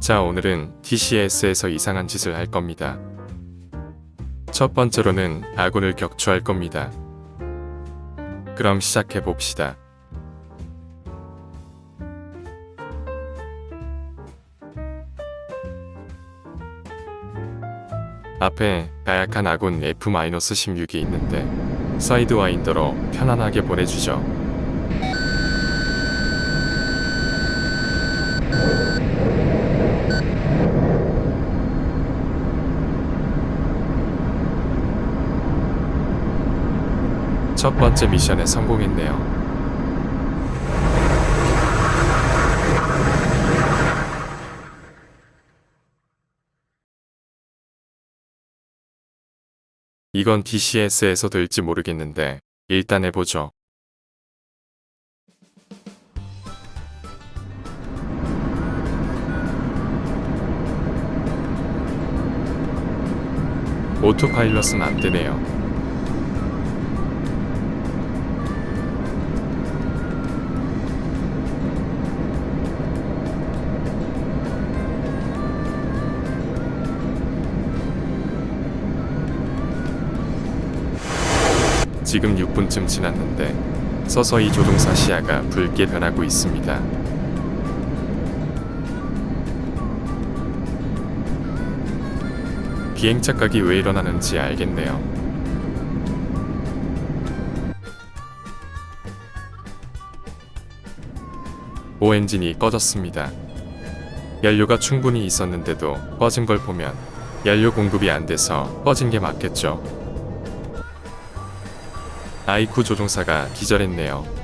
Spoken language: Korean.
자, 오늘은 TCS에서 이상한 짓을 할 겁니다. 첫 번째로는 아군을 격추할 겁니다. 그럼 시작해 봅시다. 앞에 나약한 아군 F-16이 있는데 사이드 와인더로 편안하게 보내주죠. 첫 번째 미션에 성공했네요. 이건 DCS에서 될지 모르겠는데 일단 해보죠. 오토파일럿은 안 되네요. 지금 6분쯤 지났는데 서서히 조종사 시야가 붉게 변하고 있습니다. 비행 착각이 왜 일어나는지 알겠네요. 오 엔진이 꺼졌습니다. 연료가 충분히 있었는데도 꺼진 걸 보면 연료 공급이 안 돼서 꺼진 게 맞겠죠. 아이쿠 조종사가 기절했네요.